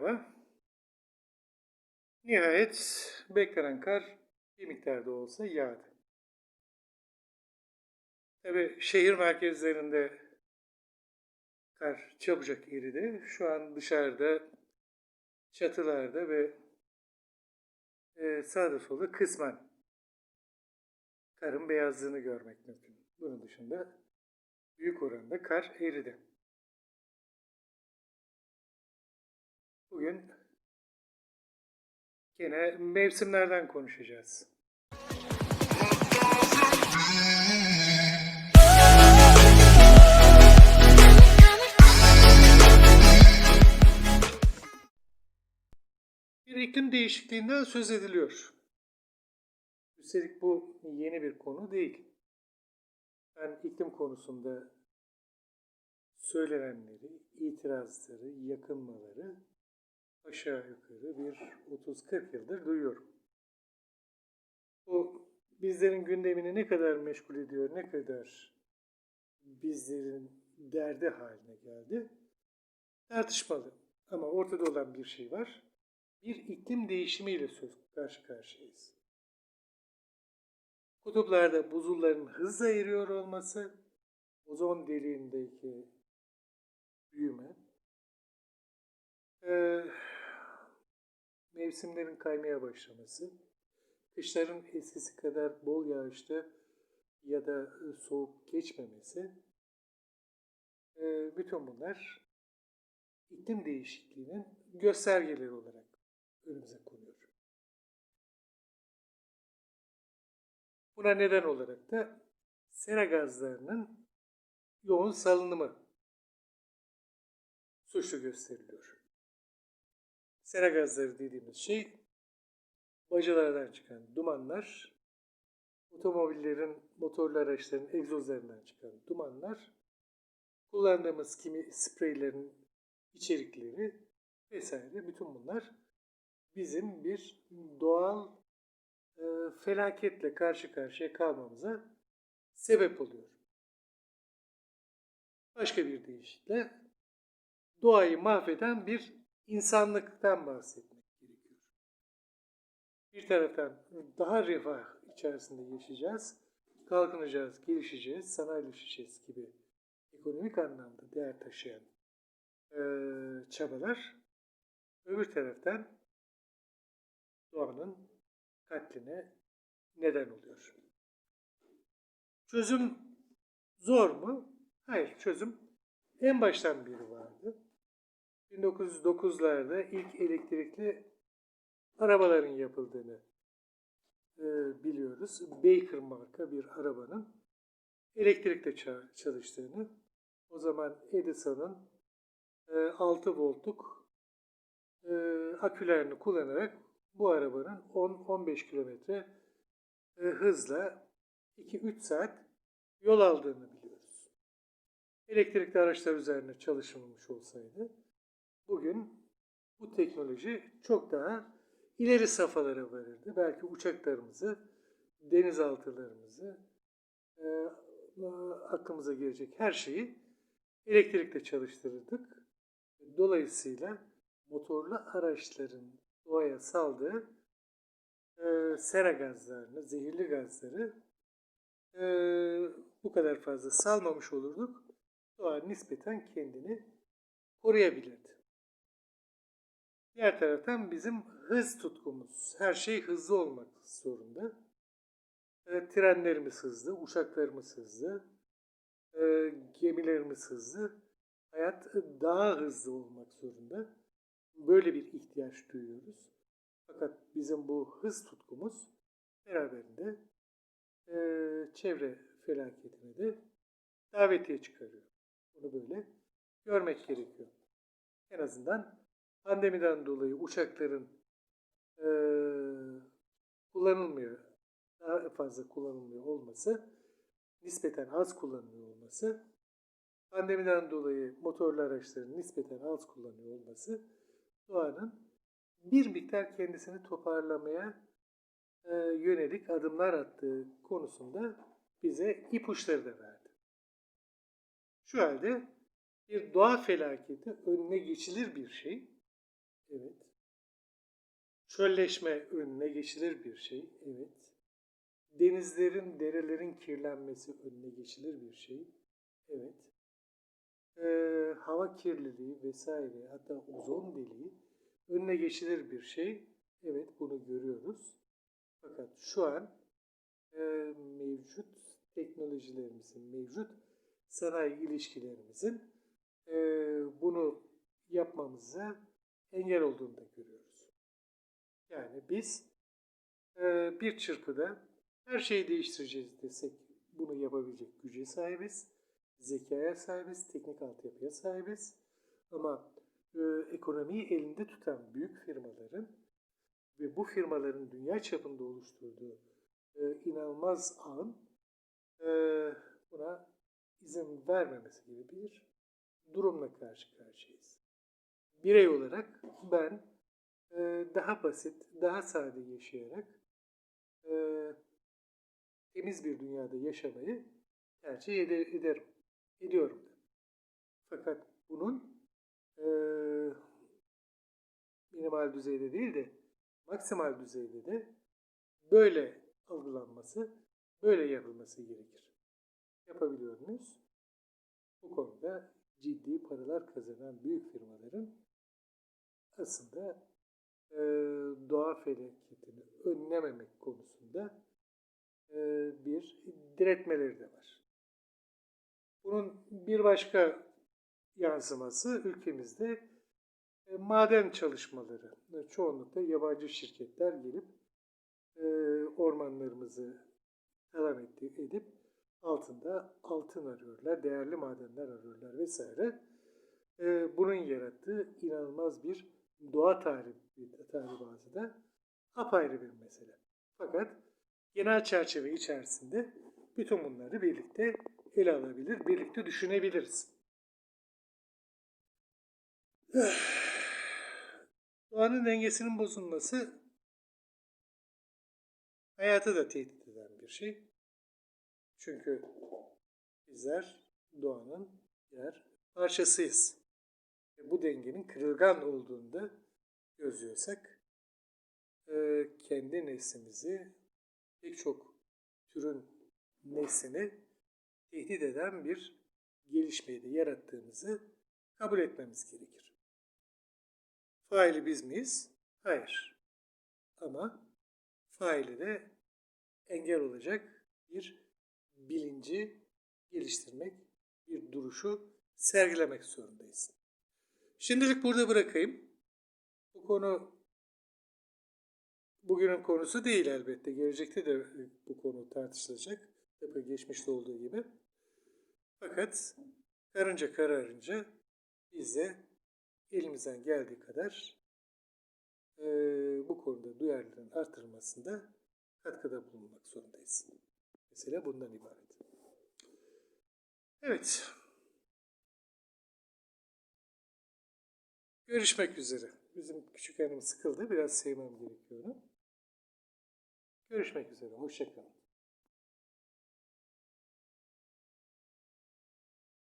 Merhaba. Nihayet beklenen kar bir miktarda olsa yağdı. Tabii şehir merkezlerinde kar çabucak eridi. Şu an dışarıda, çatılarda ve e, sağda solda kısmen karın beyazlığını görmek mümkün. Bunun dışında büyük oranda kar eridi. Bugün Yine mevsimlerden konuşacağız. Bir iklim değişikliğinden söz ediliyor. Üstelik bu yeni bir konu değil. Ben iklim konusunda söylenenleri, itirazları, yakınmaları aşağı yukarı bir 30-40 yıldır duyuyorum. Bu bizlerin gündemini ne kadar meşgul ediyor, ne kadar bizlerin derdi haline geldi tartışmalı. Ama ortada olan bir şey var. Bir iklim değişimiyle söz karşı karşıyayız. Kutuplarda buzulların hızla eriyor olması, ozon deliğindeki büyüme, ee, mevsimlerin kaymaya başlaması, kışların eskisi kadar bol yağışlı ya da soğuk geçmemesi, ee, bütün bunlar iklim değişikliğinin göstergeleri olarak önümüze konuyor. Buna neden olarak da sera gazlarının yoğun salınımı suçlu gösteriliyor. Sera gazları dediğimiz şey bacalardan çıkan dumanlar, otomobillerin, motorlu araçların egzozlarından çıkan dumanlar, kullandığımız kimi spreylerin içerikleri vesaire bütün bunlar bizim bir doğal e, felaketle karşı karşıya kalmamıza sebep oluyor. Başka bir deyişle doğayı mahveden bir insanlıktan bahsetmek gerekiyor. Bir taraftan daha refah içerisinde yaşayacağız, kalkınacağız, gelişeceğiz, sanayileşeceğiz gibi ekonomik anlamda değer taşıyan e, çabalar. Öbür taraftan doğanın katline neden oluyor. Çözüm zor mu? Hayır, çözüm en baştan beri vardı. 1909'larda ilk elektrikli arabaların yapıldığını e, biliyoruz. Baker marka bir arabanın elektrikle çalıştığını. O zaman Edison'ın e, 6 voltluk e, akülerini kullanarak bu arabanın 10-15 kilometre e, hızla 2-3 saat yol aldığını biliyoruz. Elektrikli araçlar üzerine çalışılmış olsaydı bugün bu teknoloji çok daha ileri safhalara varırdı. Belki uçaklarımızı, denizaltılarımızı, e, aklımıza gelecek her şeyi elektrikle çalıştırırdık. Dolayısıyla motorlu araçların doğaya saldığı e, sera gazlarını, zehirli gazları e, bu kadar fazla salmamış olurduk. Doğa nispeten kendini koruyabilirdi. Diğer taraftan bizim hız tutkumuz. Her şey hızlı olmak zorunda. E, trenlerimiz hızlı, uçaklarımız hızlı, e, gemilerimiz hızlı. Hayat daha hızlı olmak zorunda. Böyle bir ihtiyaç duyuyoruz. Fakat bizim bu hız tutkumuz beraberinde e, çevre felaketine de davetiye çıkarıyor. Bunu böyle görmek gerekiyor. En azından pandemiden dolayı uçakların e, kullanılmıyor, daha fazla kullanılmıyor olması, nispeten az kullanılıyor olması, pandemiden dolayı motorlu araçların nispeten az kullanıyor olması, doğanın bir miktar kendisini toparlamaya e, yönelik adımlar attığı konusunda bize ipuçları da verdi. Şu halde bir doğa felaketi önüne geçilir bir şey. Evet. Çölleşme önüne geçilir bir şey. Evet. Denizlerin, derelerin kirlenmesi önüne geçilir bir şey. Evet. Ee, hava kirliliği vesaire hatta ozon deliği önüne geçilir bir şey. Evet bunu görüyoruz. Fakat şu an e, mevcut teknolojilerimizin, mevcut sanayi ilişkilerimizin e, bunu yapmamıza engel olduğunu da görüyoruz. Yani biz e, bir çırpıda her şeyi değiştireceğiz desek bunu yapabilecek güce sahibiz, zekaya sahibiz, teknik altyapıya sahibiz. Ama e, ekonomiyi elinde tutan büyük firmaların ve bu firmaların dünya çapında oluşturduğu e, inanılmaz ağın e, buna izin vermemesi gibi bir durumla karşı karşıyayız. Birey olarak ben e, daha basit, daha sade yaşayarak e, temiz bir dünyada yaşamayı tercih ede- ederim, ediyorum. Fakat bunun e, minimal düzeyde değil de maksimal düzeyde de böyle algılanması, böyle yapılması gerekir. Yapabiliyor muyuz? Bu konuda ciddi paralar kazanan büyük firmaların aslında e, doğa felaketini önlememek konusunda e, bir diretmeleri de var. Bunun bir başka yansıması ülkemizde e, maden çalışmaları. E, Çoğunlukla yabancı şirketler gelip e, ormanlarımızı talan edip altında altın arıyorlar, değerli madenler arıyorlar vesaire. E, Bunun yarattığı inanılmaz bir doğa tahribi, tahribatı da apayrı bir mesele. Fakat genel çerçeve içerisinde bütün bunları birlikte ele alabilir, birlikte düşünebiliriz. Doğanın dengesinin bozulması hayatı da tehdit eden bir şey. Çünkü bizler doğanın birer parçasıyız. Bu dengenin kırılgan olduğunda gözlüyorsak e, kendi neslimizi pek çok türün neslini tehdit eden bir gelişmeyi de yarattığımızı kabul etmemiz gerekir. Faili biz miyiz? Hayır. Ama faili de engel olacak bir bilinci geliştirmek, bir duruşu sergilemek zorundayız. Şimdilik burada bırakayım. Bu konu bugünün konusu değil elbette. Gelecekte de bu konu tartışılacak. Tıpkı geçmişte olduğu gibi. Fakat karınca kararınca biz de elimizden geldiği kadar eee, bu konuda duyarlılığın artırılmasında katkıda bulunmak zorundayız. Mesela bundan ibaret. Evet. Görüşmek üzere. Bizim küçük hanım sıkıldı. Biraz sevmem gerekiyor. Görüşmek üzere. Hoşçakalın.